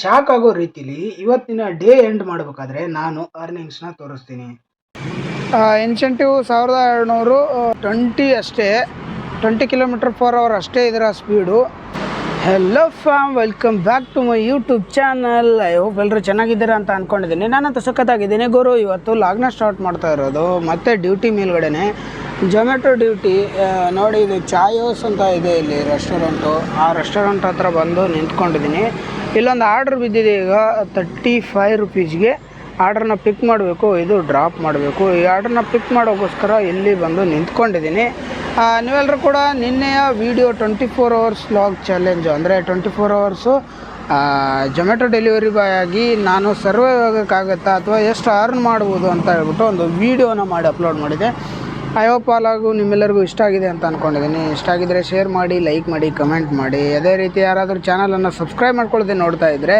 Shock ಆಗೋ ರೀತಿಲಿ ಇವತ್ತಿನ ಡೇ ಎಂಡ್ ಮಾಡಬೇಕಾದ್ರೆ ನಾನು ಅರ್ನಿಂಗ್ಸ್ನ ತೋರಿಸ್ತೀನಿ. ಇನ್ಸೆಂಟಿವ್ ಸಾವಿರದ ಎರಡುನೂರು ಟ್ವೆಂಟಿ ಅಷ್ಟೇ. ಟ್ವೆಂಟಿ ಕಿಲೋಮೀಟರ್ ಫೋರ್ ಅವರ್ ಅಷ್ಟೇ ಇದರ speed hello fam welcome back to my YouTube channel I hope ಎಲ್ಲರೂ ಚೆನ್ನಾಗಿದ್ದೀರಾ ಅಂತ ಅಂದ್ಕೊಂಡಿದ್ದೀನಿ ನಾನಂತ ಸಖತ್ತಾಗಿದ್ದೀನಿ. ಗುರು, ಇವತ್ತು ಲಾಗ್ನ ಸ್ಟಾರ್ಟ್ ಮಾಡ್ತಾ ಇರೋದು. ಮತ್ತೆ ಡ್ಯೂಟಿ ಮೇಲ್ಗಡೆನೆ. ಜೊಮ್ಯಾಟೊ ಡ್ಯೂಟಿ ನೋಡಿ, ಇದು ಚಾಯೋಸ್ ಅಂತ ಇದೆ ಇಲ್ಲಿ ರೆಸ್ಟೋರೆಂಟು ಆ ರೆಸ್ಟೋರೆಂಟ್ ಹತ್ರ ಬಂದು ನಿಂತ್ಕೊಂಡಿದ್ದೀನಿ. ಇಲ್ಲೊಂದು ಆರ್ಡ್ರ್ ಬಿದ್ದಿದೆ ಈಗ ತರ್ಟಿ ಫೈವ್ ರುಪೀಸ್ಗೆ ಆರ್ಡ್ರನ್ನ ಪಿಕ್ ಮಾಡಬೇಕು, ಇದು ಡ್ರಾಪ್ ಮಾಡಬೇಕು. ಈ ಆರ್ಡ್ರನ್ನ ಪಿಕ್ ಮಾಡೋಕ್ಕೋಸ್ಕರ ಇಲ್ಲಿ ಬಂದು ನಿಂತ್ಕೊಂಡಿದ್ದೀನಿ. ನೀವೆಲ್ಲರೂ ಕೂಡ ನಿನ್ನೆಯ video twenty four hours log challenge ಅಂದರೆ twenty four hours Zomato delivery boy ಆಗಿ ನಾನು ಸರ್ವೈವ್ ಆಗೋಕ್ಕಾಗತ್ತಾ ಅಥವಾ ಎಷ್ಟು ಅರ್ನ್ ಮಾಡ್ಬೋದು ಅಂತ ಹೇಳ್ಬಿಟ್ಟು ಒಂದು ವೀಡಿಯೋನ ಮಾಡಿ ಅಪ್ಲೋಡ್ ಮಾಡಿದೆ. ಐ ಹೋಪ್ ನಿಮ್ಮೆಲ್ಲರಿಗೂ ಇಷ್ಟ ಆಗಿದೆ ಅಂತ ಅಂದ್ಕೊಂಡಿದ್ದೀನಿ ಇಷ್ಟ ಆಗಿದ್ರೆ ಶೇರ್ ಮಾಡಿ ಲೈಕ್ ಮಾಡಿ ಕಮೆಂಟ್ ಮಾಡಿ. ಅದೇ ರೀತಿ ಯಾರಾದರೂ ಚಾನಲನ್ನು ಸಬ್ಸ್ಕ್ರೈಬ್ ಮಾಡ್ಕೊಳ್ಳದೆ ನೋಡ್ತಾ ಇದ್ದರೆ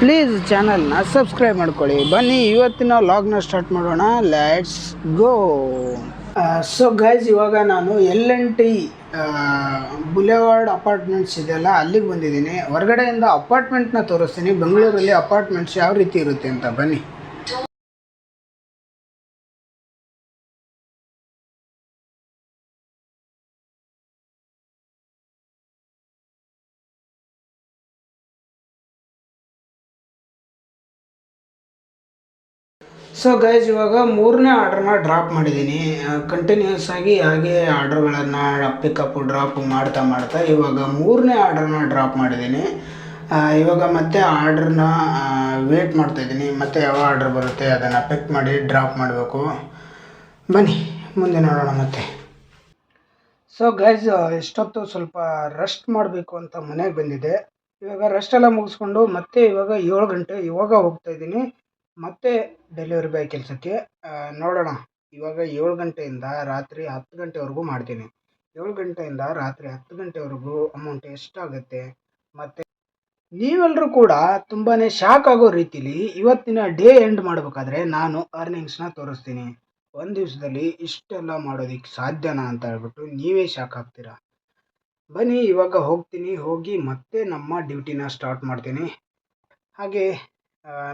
ಪ್ಲೀಸ್ ಚಾನಲ್ನ ಸಬ್ಸ್ಕ್ರೈಬ್ ಮಾಡ್ಕೊಳ್ಳಿ. ಬನ್ನಿ, ಇವತ್ತಿನ ಲಾಗ್ನ ಸ್ಟಾರ್ಟ್ ಮಾಡೋಣ. ಲೆಟ್ಸ್ ಗೋ ಸೊ ಗೈಸ್ ಇವಾಗ ನಾನು L N T boulevard apartments ಇದೆಯಲ್ಲ, ಅಲ್ಲಿಗೆ ಬಂದಿದ್ದೀನಿ. ಹೊರಗಡೆಯಿಂದ ಅಪಾರ್ಟ್ಮೆಂಟ್ನ ತೋರಿಸ್ತೀನಿ. ಬೆಂಗಳೂರಲ್ಲಿ ಅಪಾರ್ಟ್ಮೆಂಟ್ಸ್ ಯಾವ ರೀತಿ ಇರುತ್ತೆ ಅಂತ. ಬನ್ನಿ. ಸೊ ಗೈಸ್ ಇವಾಗ ಮೂರನೇ ಆರ್ಡ್ರನ್ನ ಡ್ರಾಪ್ ಮಾಡಿದ್ದೀನಿ. ಕಂಟಿನ್ಯೂಸ್ ಆಗಿ ಹಾಗೆ ಆರ್ಡ್ರ್ಗಳನ್ನು ಪಿಕಪ್ ಡ್ರಾಪ್ ಮಾಡ್ತಾ ಮಾಡ್ತಾ ಇವಾಗ ಮೂರನೇ ಆರ್ಡ್ರನ್ನ ಡ್ರಾಪ್ ಮಾಡಿದ್ದೀನಿ. ಇವಾಗ ಮತ್ತೆ ಆರ್ಡ್ರನ್ನ ವೇಟ್ ಮಾಡ್ತಾಯಿದ್ದೀನಿ ಮತ್ತೆ ಯಾವ ಆರ್ಡ್ರ್ ಬರುತ್ತೆ ಅದನ್ನು ಪಿಕ್ ಮಾಡಿ ಡ್ರಾಪ್ ಮಾಡಬೇಕು. ಬನ್ನಿ, ಮುಂದೆ ನೋಡೋಣ ಮತ್ತೆ. ಸೊ ಗೈಸ್ ಎಷ್ಟೊತ್ತು ಸ್ವಲ್ಪ ರೆಸ್ಟ್ ಮಾಡಬೇಕು ಅಂತ ಮನೆಗೆ ಬಂದಿದ್ದೆ. ಇವಾಗ ರೆಸ್ಟ್ ಎಲ್ಲ ಮುಗಿಸ್ಕೊಂಡು ಮತ್ತೆ ಇವಾಗ ಏಳು ಗಂಟೆ ಇವಾಗ ಹೋಗ್ತಾ ಇದ್ದೀನಿ. ಮತ್ತೆ ಡೆಲಿವರಿ ಬಾಯ್ ಕೆಲಸಕ್ಕೆ ನೋಡೋಣ. ಇವಾಗ ಏಳು ಗಂಟೆಯಿಂದ ರಾತ್ರಿ ಹತ್ತು ಗಂಟೆವರೆಗೂ ಮಾಡ್ತೀನಿ. ಏಳು ಗಂಟೆಯಿಂದ ರಾತ್ರಿ ಹತ್ತು ಗಂಟೆವರೆಗೂ ಅಮೌಂಟ್ ಎಷ್ಟಾಗುತ್ತೆ? ಮತ್ತು ನೀವೆಲ್ಲರೂ ಕೂಡ ತುಂಬಾ ಶಾಕ್ ಆಗೋ ರೀತಿಲಿ ಇವತ್ತಿನ ಡೇ ಎಂಡ್ ಮಾಡಬೇಕಾದ್ರೆ ನಾನು ಅರ್ನಿಂಗ್ಸ್ನ ತೋರಿಸ್ತೀನಿ. ಒಂದು ದಿವಸದಲ್ಲಿ ಇಷ್ಟೆಲ್ಲ ಮಾಡೋದಕ್ಕೆ ಸಾಧ್ಯನಾ ಅಂತ ಹೇಳ್ಬಿಟ್ಟು ನೀವೇ ಶಾಕ್ ಆಗ್ತೀರಾ? ಬನ್ನಿ, ಇವಾಗ ಹೋಗ್ತೀನಿ. ಹೋಗಿ ಮತ್ತೆ ನಮ್ಮ ಡ್ಯೂಟಿನ ಸ್ಟಾರ್ಟ್ ಮಾಡ್ತೀನಿ. ಹಾಗೆ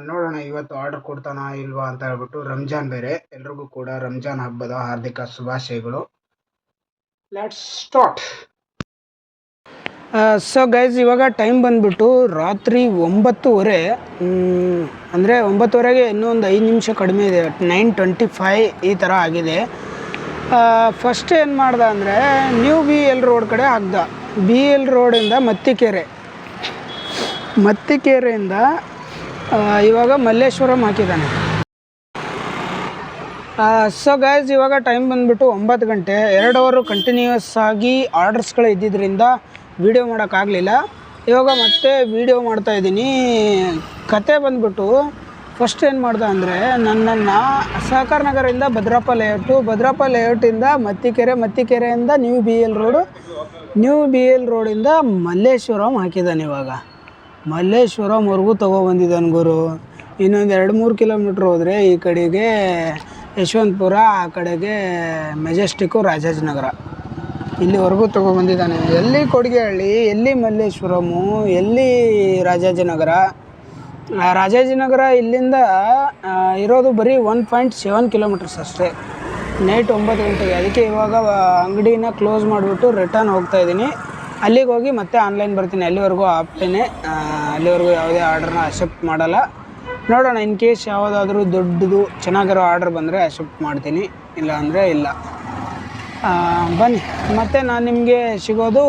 ನೋಡೋಣ ಇವತ್ತು ಆರ್ಡರ್ ಕೊಡ್ತಾನಾ ಇಲ್ವಾ ಅಂತ ಹೇಳ್ಬಿಟ್ಟು ರಂಜಾನ್ ಬೇರೆ. ಎಲ್ರಿಗೂ ಕೂಡ ರಂಜಾನ್ ಹಬ್ಬದ ಹಾರ್ದಿಕ ಶುಭಾಶಯಗಳು. ಲೆಟ್ಸ್ ಸ್ಟಾರ್ಟ್ ಸೊ ಗೈಸ್ ಇವಾಗ ಟೈಮ್ ಬಂದ್ಬಿಟ್ಟು ರಾತ್ರಿ ಒಂಬತ್ತುವರೆ ಅಂದರೆ ಒಂಬತ್ತುವರೆಗೆ ಇನ್ನೂ ಒಂದು ಐದು ನಿಮಿಷ ಕಡಿಮೆ ಇದೆ. ನೈನ್ ಟ್ವೆಂಟಿ ಫೈ ಈ ಥರ ಆಗಿದೆ. ಫಸ್ಟ್ ಏನು ಮಾಡ್ದೆ ಅಂದರೆ ನ್ಯೂ ಬಿ ಎಲ್ ರೋಡ್ ಕಡೆ ಹಾಕ್ದ. ಬಿ ಎಲ್ ರೋಡಿಂದ ಮತ್ತಿಕೆರೆ. ಮತ್ತಿಕೆರೆಯಿಂದ ಇವಾಗ ಮಲ್ಲೇಶ್ವರಂ ಹಾಕಿದ್ದಾನೆ. ಸೊ ಗೈಸ್ ಇವಾಗ ಟೈಮ್ ಬಂದ್ಬಿಟ್ಟು ಒಂಬತ್ತು ಗಂಟೆ. ಎರಡು ಅವರು ಕಂಟಿನ್ಯೂಸ್ ಆಗಿ ಆರ್ಡರ್ಸ್ಗಳು ಇದ್ದಿದ್ದರಿಂದ ವೀಡಿಯೋ ಮಾಡೋಕ್ಕಾಗಲಿಲ್ಲ ಇವಾಗ ಮತ್ತೆ ವೀಡಿಯೋ ಮಾಡ್ತಾ ಇದ್ದೀನಿ. ಕತೆ ಬಂದ್ಬಿಟ್ಟು ಫಸ್ಟ್ ಏನು ಮಾಡ್ದೆ ಅಂದರೆ ನನ್ನನ್ನು ಸಹಕಾರ ನಗರದಿಂದ ಭದ್ರಪ್ಪ ಲೇಔಟು ಭದ್ರಪ್ಪ ಲೇಔಟಿಂದ Mattikere, ಮತ್ತಿಕೆರೆಯಿಂದ new B L road new B L ರೋಡಿಂದ ಮಲ್ಲೇಶ್ವರಂ ಹಾಕಿದ್ದಾನೆ ಇವಾಗ. ಮಲ್ಲೇಶ್ವರಂವರೆಗೂ ತಗೊಬಂದಿದ್ದಾನೆ ಗುರು. ಇನ್ನೊಂದು ಎರಡು ಮೂರು ಕಿಲೋಮೀಟ್ರ್ ಹೋದರೆ ಈ ಕಡೆಗೆ ಯಶವಂತಪುರ, ಆ ಕಡೆಗೆ ಮೆಜೆಸ್ಟಿಕ್ಕು ರಾಜಾಜಿನಗರ. ಇಲ್ಲಿವರೆಗೂ ತಗೊಬಂದಿದ್ದಾನೆ ಎಲ್ಲಿ ಕೊಡಿಗೆಹಳ್ಳಿ, ಎಲ್ಲಿ ಮಲ್ಲೇಶ್ವರಮು ಎಲ್ಲಿ ರಾಜಾಜಿನಗರ? ರಾಜಾಜಿನಗರ ಇಲ್ಲಿಂದ ಇರೋದು ಬರೀ ಒನ್ ಪಾಯಿಂಟ್ ಸೆವೆನ್ ಕಿಲೋಮೀಟರ್ಸ್ ಅಷ್ಟೇ. ನೈಟ್ ಒಂಬತ್ತು ಗಂಟೆಗೆ. ಅದಕ್ಕೆ ಇವಾಗ ಅಂಗಡಿನ ಕ್ಲೋಸ್ ಮಾಡಿಬಿಟ್ಟು ರಿಟರ್ನ್ ಹೋಗ್ತಾ ಇದ್ದೀನಿ. ಅಲ್ಲಿಗೆ ಹೋಗಿ ಮತ್ತೆ ಆನ್ಲೈನ್ ಬರ್ತೀನಿ. ಅಲ್ಲಿವರೆಗೂ ಆಪ್ಟೇನೆ ಅಲ್ಲಿವರೆಗೂ ಯಾವುದೇ ಆರ್ಡ್ರನ್ನ ಅಕ್ಸೆಪ್ಟ್ ಮಾಡಲ್ಲ. ನೋಡೋಣ ಇನ್ ಕೇಸ್ ಯಾವುದಾದ್ರೂ ದೊಡ್ಡದು, ಚೆನ್ನಾಗಿರೋ ಆರ್ಡ್ರ್ ಬಂದರೆ ಅಕ್ಸೆಪ್ಟ್ ಮಾಡ್ತೀನಿ. ಇಲ್ಲ. ಅಂದರೆ ಇಲ್ಲ ಬನ್ನಿ. ಮತ್ತು ನಾನು ನಿಮಗೆ ಸಿಗೋದು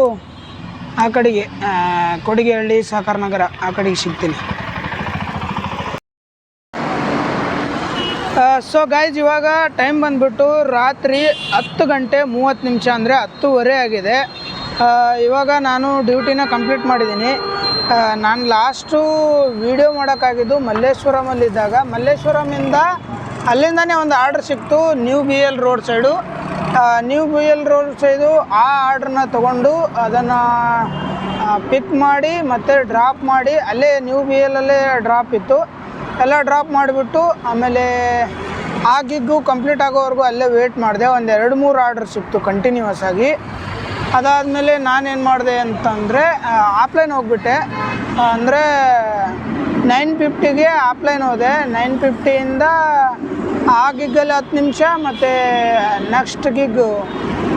ಆ ಕಡೆಗೆ. ಕೊಡಿಗೆಹಳ್ಳಿ ಸಹಕಾರ ನಗರ ಆ ಕಡೆಗೆ ಸಿಗ್ತೀನಿ. ಸೊ ಗಾಯ್ಸ್ ಇವಾಗ ಟೈಮ್ ಬಂದ್ಬಿಟ್ಟು ರಾತ್ರಿ ಹತ್ತು ಗಂಟೆ ಮೂವತ್ತು ನಿಮಿಷ ಅಂದರೆ ಹತ್ತುವರೆ ಆಗಿದೆ. ಇವಾಗ ನಾನು ಡ್ಯೂಟಿನ ಕಂಪ್ಲೀಟ್ ಮಾಡಿದ್ದೀನಿ. ನಾನು ಲಾಸ್ಟು ವೀಡಿಯೋ ಮಾಡೋಕ್ಕಾಗಿದ್ದು ಮಲ್ಲೇಶ್ವರಮಲ್ಲಿದ್ದಾಗ. ಮಲ್ಲೇಶ್ವರಮಿಂದ ಅಲ್ಲಿಂದನೇ ಒಂದು ಆರ್ಡ್ರ್ ಸಿಕ್ತು new B L road side new B L road side ಆ ಆರ್ಡ್ರನ್ನ ತೊಗೊಂಡು ಅದನ್ನು ಪಿಕ್ ಮಾಡಿ ಮತ್ತು ಡ್ರಾಪ್ ಮಾಡಿ ಅಲ್ಲೇ ನ್ಯೂ ಬಿ ಎಲ್ಲಲ್ಲೇ ಡ್ರಾಪ್ ಇತ್ತು. ಎಲ್ಲ ಡ್ರಾಪ್ ಮಾಡಿಬಿಟ್ಟು ಆಮೇಲೆ ಆ ಗಿಗ್ಗು ಕಂಪ್ಲೀಟ್ ಆಗೋವರೆಗೂ ಅಲ್ಲೇ ವೇಟ್ ಮಾಡಿದೆ. ಒಂದು ಎರಡು ಮೂರು ಆರ್ಡ್ರ್ ಸಿಕ್ತು ಕಂಟಿನ್ಯೂಸ್ ಆಗಿ. ಅದಾದಮೇಲೆ ನಾನೇನು ಮಾಡಿದೆ ಅಂತಂದರೆ ಆಫ್ಲೈನ್ ಹೋಗ್ಬಿಟ್ಟೆ. ಅಂದರೆ ನೈನ್ ಫಿಫ್ಟಿಗೆ ಆಫ್ಲೈನ್ ಹೋದೆ. ನೈನ್ ಫಿಫ್ಟಿಯಿಂದ ಆ ಗಿಗ್ಗಲ್ಲಿ ಹತ್ತು ನಿಮಿಷ, ಮತ್ತು next gig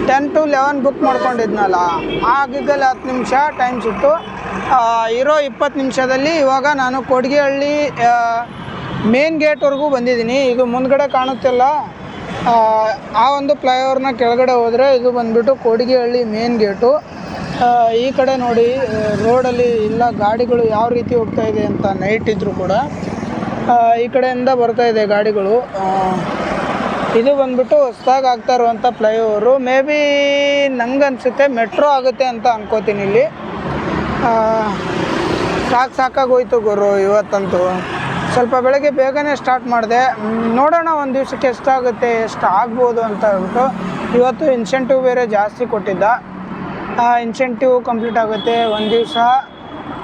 ten to eleven book ಮಾಡ್ಕೊಂಡಿದ್ನಲ್ಲ, ಆ ಗಿಗ್ಗಲ್ಲಿ ಹತ್ತು ನಿಮಿಷ ಟೈಮ್ ಸಿಟ್ಟು ಇರೋ ಇಪ್ಪತ್ತು ನಿಮಿಷದಲ್ಲಿ ಇವಾಗ ನಾನು ಕೊಡ್ಗೆಹಳ್ಳಿ ಮೇನ್ ಗೇಟ್ವರೆಗೂ ಬಂದಿದ್ದೀನಿ. ಇದು ಮುಂದ್ಗಡೆ ಕಾಣುತ್ತಿಲ್ಲ ಆ, ಒಂದು ಫ್ಲೈಓವರ್ನ ಕೆಳಗಡೆ ಹೋದರೆ ಇದು ಬಂದ್ಬಿಟ್ಟು ಕೊಡಿಗೆಹಳ್ಳಿ ಮೇನ್ ಗೇಟು. ಈ ಕಡೆ ನೋಡಿ ರೋಡಲ್ಲಿ ಇಲ್ಲ ಗಾಡಿಗಳು ಯಾವ ರೀತಿ ಹೋಗ್ತಾ ಇದೆ ಅಂತ ನೈಟ್ ಇದ್ದರೂ ಕೂಡ ಈ ಕಡೆಯಿಂದ ಬರ್ತಾ ಇದೆ ಗಾಡಿಗಳು. ಇದು ಬಂದ್ಬಿಟ್ಟು ಹೊಸ್ದಾಗಿ ಆಗ್ತಾ ಇರುವಂಥ ಫ್ಲೈಓವರು. ಮೇ ಬಿ ನಂಗೆ ಅನಿಸುತ್ತೆ ಮೆಟ್ರೋ ಆಗುತ್ತೆ ಅಂತ ಅನ್ಕೋತೀನಿ ಇಲ್ಲಿ. ಸಾಕು ಸಾಕಾಗೋಯ್ತು ಗುರು ಇವತ್ತಂತೂ. ಸ್ವಲ್ಪ ಬೆಳಗ್ಗೆ ಬೇಗನೆ ಸ್ಟಾರ್ಟ್ ಮಾಡಿದೆ. ನೋಡೋಣ ಒಂದು ದಿವಸಕ್ಕೆ ಎಷ್ಟಾಗುತ್ತೆ, ಎಷ್ಟು ಆಗ್ಬೋದು ಅಂತ ಹೇಳ್ಬಿಟ್ಟು ಇವತ್ತು ಇನ್ಸೆಂಟಿವ್ ಬೇರೆ ಜಾಸ್ತಿ ಕೊಟ್ಟಿದ್ದ. ಆ ಇನ್ಸೆಂಟಿವ್ ಕಂಪ್ಲೀಟ್ ಆಗುತ್ತೆ. ಒಂದು ದಿವಸ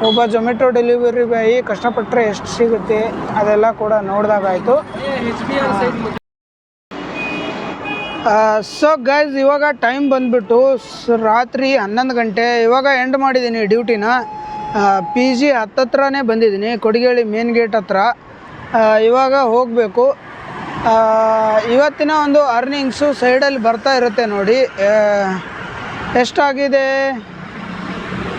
ಒಬ್ಬ ಜೊಮೆಟೊ ಡೆಲಿವರಿ ಬಾಯಿ ಕಷ್ಟಪಟ್ಟರೆ ಎಷ್ಟು ಸಿಗುತ್ತೆ ಅದೆಲ್ಲ ಕೂಡ ನೋಡಿದಾಗಾಯಿತು. ಸೊ ಗೈಸ್ ಇವಾಗ ಟೈಮ್ ಬಂದುಬಿಟ್ಟು ರಾತ್ರಿ ಹನ್ನೊಂದು ಗಂಟೆ. ಇವಾಗ ಎಂಡ್ ಮಾಡಿದ್ದೀನಿ ಡ್ಯೂಟಿನ ಪಿ ಜಿ ಹತ್ತತ್ರನೇ ಬಂದಿದ್ದೀನಿ, ಕೊಡಿಗೇಳಿ ಮೇನ್ ಗೇಟ್ ಹತ್ರ. ಇವಾಗ ಹೋಗಬೇಕು. ಇವತ್ತಿನ ಒಂದು ಅರ್ನಿಂಗ್ಸು ಸೈಡಲ್ಲಿ ಬರ್ತಾ ಇರುತ್ತೆ ನೋಡಿ. ಎಷ್ಟಾಗಿದೆ?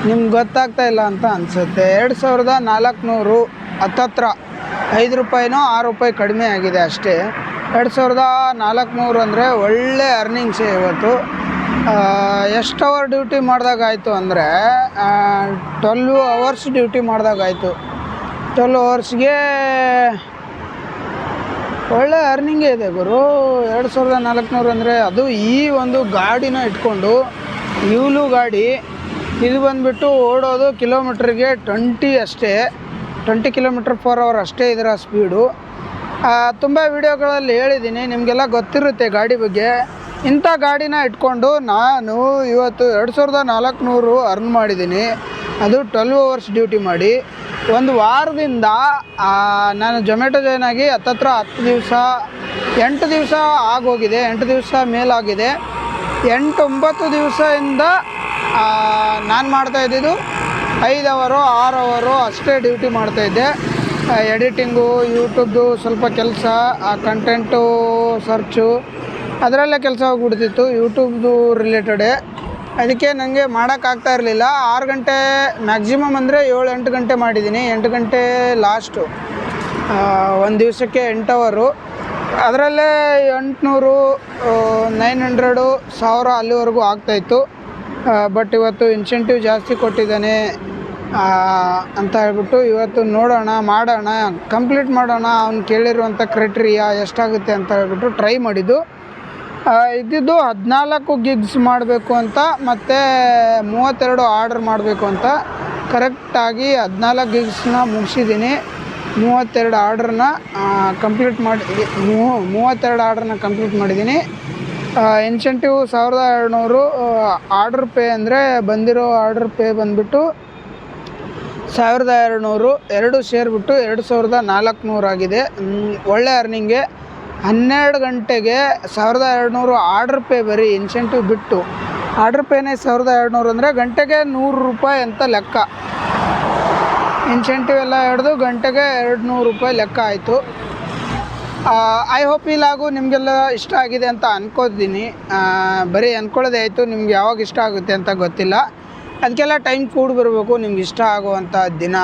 ನಿಮ್ಗೆ ಗೊತ್ತಾಗ್ತಾ ಇಲ್ಲ ಅಂತ ಅನಿಸುತ್ತೆ. ಎರಡು ಸಾವಿರದ ನಾಲ್ಕುನೂರು ಹತ್ತತ್ರ. ಐದು ರೂಪಾಯಿನೋ ಆರು ರೂಪಾಯಿ ಕಡಿಮೆ ಆಗಿದೆ ಅಷ್ಟೇ. ಎರಡು ಸಾವಿರದ ನಾಲ್ಕುನೂರು ಅಂದರೆ ಒಳ್ಳೆ ಅರ್ನಿಂಗ್ಸೇ ಇವತ್ತು. ಎಷ್ಟು ಅವರ್ ಡ್ಯೂಟಿ ಮಾಡಿದಾಗಾಯಿತು ಅಂದರೆ ಟ್ವೆಲ್ವ್ ಅವರ್ಸ್ ಡ್ಯೂಟಿ ಮಾಡಿದಾಗಾಯಿತು ಟ್ವೆಲ್ ಅವರ್ಸ್ಗೆ ಒಳ್ಳೆ ಅರ್ನಿಂಗೇ ಇದೆ ಗುರು. ಎರಡು ಸಾವಿರದ ನಾಲ್ಕುನೂರು ಅಂದರೆ ಅದು ಈ ಒಂದು ಗಾಡಿನ ಇಟ್ಕೊಂಡು ಇವ್ಲು ಗಾಡಿ, ಇದು ಬಂದುಬಿಟ್ಟು ಓಡೋದು ಕಿಲೋಮೀಟ್ರಿಗೆ ಟ್ವೆಂಟಿ ಅಷ್ಟೇ. ಟ್ವೆಂಟಿ ಕಿಲೋಮೀಟ್ರ್ ಫರ್ ಅವರ್ ಅಷ್ಟೇ ಇದರ ಸ್ಪೀಡು ತುಂಬ ವೀಡಿಯೋಗಳಲ್ಲಿ ಹೇಳಿದ್ದೀನಿ, ನಿಮಗೆಲ್ಲ ಗೊತ್ತಿರುತ್ತೆ ಗಾಡಿ ಬಗ್ಗೆ. ಇಂಥ ಗಾಡಿನ ಇಟ್ಕೊಂಡು ನಾನು ಇವತ್ತು ಎರಡು ಸಾವಿರದ ನಾಲ್ಕುನೂರು ಅರ್ನ್ ಮಾಡಿದ್ದೀನಿ. ಅದು ಟ್ವೆಲ್ವ್ ಅವರ್ಸ್ ಡ್ಯೂಟಿ ಮಾಡಿ. ಒಂದು ವಾರದಿಂದ ನಾನು ಜೊಮ್ಯಾಟೊ ಜಾಯ್ನ್ ಆಗಿ ಹತ್ತತ್ರ ಹತ್ತು ದಿವಸ, ಎಂಟು ದಿವಸ ಆಗೋಗಿದೆ, ಎಂಟು ದಿವಸ ಮೇಲಾಗಿದೆ. ಎಂಟು ಒಂಬತ್ತು ದಿವಸದಿಂದ ನಾನು ಮಾಡ್ತಾ ಇದ್ದಿದ್ದು ಐದು ಅವರು ಆರು ಅವರು ಅಷ್ಟೇ ಡ್ಯೂಟಿ ಮಾಡ್ತಾಯಿದ್ದೆ ಎಡಿಟಿಂಗು ಯೂಟ್ಯೂಬ್ದು ಸ್ವಲ್ಪ ಕೆಲಸ, ಆ ಕಂಟೆಂಟು ಸರ್ಚು ಅದರಲ್ಲೇ ಕೆಲಸ ಹೋಗ್ಬಿಡ್ತಿತ್ತು, ಯೂಟ್ಯೂಬ್ದು ರಿಲೇಟೆಡೇ ಅದಕ್ಕೆ ನನಗೆ ಮಾಡೋಕ್ಕಾಗ್ತಾ ಇರಲಿಲ್ಲ. ಆರು ಗಂಟೆ ಮ್ಯಾಕ್ಸಿಮಮ್ ಅಂದರೆ ಏಳು, ಎಂಟು ಗಂಟೆ ಮಾಡಿದ್ದೀನಿ ಎಂಟು ಗಂಟೆ ಲಾಸ್ಟು ಒಂದು ದಿವಸಕ್ಕೆ ಎಂಟು ಅವರು ಅದರಲ್ಲೇ ಎಂಟುನೂರು ನೈನ್ ಹಂಡ್ರೆಡು ಸಾವಿರ ಅಲ್ಲಿವರೆಗೂ ಆಗ್ತಾಯಿತ್ತು ಬಟ್ ಇವತ್ತು ಇನ್ಸೆಂಟಿವ್ ಜಾಸ್ತಿ ಕೊಟ್ಟಿದ್ದಾನೆ ಅಂತ ಹೇಳ್ಬಿಟ್ಟು ಇವತ್ತು ನೋಡೋಣ, ಮಾಡೋಣ ಕಂಪ್ಲೀಟ್ ಮಾಡೋಣ, ಅವ್ನು ಕೇಳಿರುವಂಥ ಕ್ರೈಟೀರಿಯಾ ಎಷ್ಟಾಗುತ್ತೆ ಅಂತ ಹೇಳ್ಬಿಟ್ಟು ಟ್ರೈ ಮಾಡಿದ್ದು. ಇದ್ದಿದ್ದು ಹದಿನಾಲ್ಕು ಗಿಗ್ಸ್ ಮಾಡಬೇಕು ಅಂತ, ಮತ್ತು ಮೂವತ್ತೆರಡು ಆರ್ಡ್ರ್ ಮಾಡಬೇಕು ಅಂತ. ಕರೆಕ್ಟಾಗಿ ಹದಿನಾಲ್ಕು ಗಿಗ್ಸ್ನ ಮುಗಿಸಿದ್ದೀನಿ. ಮೂವತ್ತೆರಡು ಆರ್ಡ್ರನ್ನ ಕಂಪ್ಲೀಟ್ ಮಾಡಿ ಮೂವತ್ತೆರಡು ಆರ್ಡ್ರನ್ನ ಕಂಪ್ಲೀಟ್ ಮಾಡಿದ್ದೀನಿ. ಇನ್ಸೆಂಟಿವ್ ಸಾವಿರದ ಎರಡುನೂರು ಆರ್ಡ್ರ್ ಪೇ ಅಂದರೆ ಬಂದಿರೋ ಆರ್ಡ್ರ್ ಪೇ ಬಂದುಬಿಟ್ಟು ಸಾವಿರದ ಎರಡುನೂರು, ಎರಡು ಸೇರಿಬಿಟ್ಟು ಎರಡು ಸಾವಿರದ ನಾಲ್ಕುನೂರಾಗಿದೆ ಒಳ್ಳೆ ಅರ್ನಿಂಗೆ ಹನ್ನೆರಡು ಗಂಟೆಗೆ ಸಾವಿರದ ಎರಡುನೂರು ಆರ್ಡ್ರ್ ಪೇ ಬರೀ ಇನ್ಸೆಂಟಿವ್ ಬಿಟ್ಟು. ಆರ್ಡ್ರ್ ಪೇನೇ ಸಾವಿರದ ಎರಡುನೂರು ಅಂದರೆ ಗಂಟೆಗೆ ನೂರು ರೂಪಾಯಿ ಅಂತ ಲೆಕ್ಕ. ಇನ್ಸೆಂಟಿವ್ ಎಲ್ಲ ಹಿಡ್ದು ಗಂಟೆಗೆ ಎರಡು ನೂರು ರೂಪಾಯಿ ಲೆಕ್ಕ ಆಯಿತು. ಐ ಹೋಪ್ ಈ ಲಾಗು ನಿಮಗೆಲ್ಲ ಇಷ್ಟ ಆಗಿದೆ ಅಂತ ಅನ್ಕೋತೀನಿ. ಬರೀ ಅಂದ್ಕೊಳ್ಳೋದೇ ಆಯಿತು, ನಿಮ್ಗೆ ಯಾವಾಗ ಇಷ್ಟ ಆಗುತ್ತೆ ಅಂತ ಗೊತ್ತಿಲ್ಲ. ಅದಕ್ಕೆಲ್ಲ ಟೈಮ್ ಕೂಡ ಬರಬೇಕು ನಿಮ್ಗೆ ಇಷ್ಟ ಆಗುವಂಥ ದಿನ.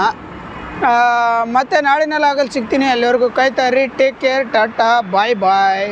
ಮತ್ತೆ ನಾಳಿನ ಲಾಗಲ್ಲಿ ಸಿಗ್ತೀನಿ. ಅಲ್ಲಿವರೆಗೂ ಕಾಯ್ತಾ ಇರಿ. Take care tata. Bye bye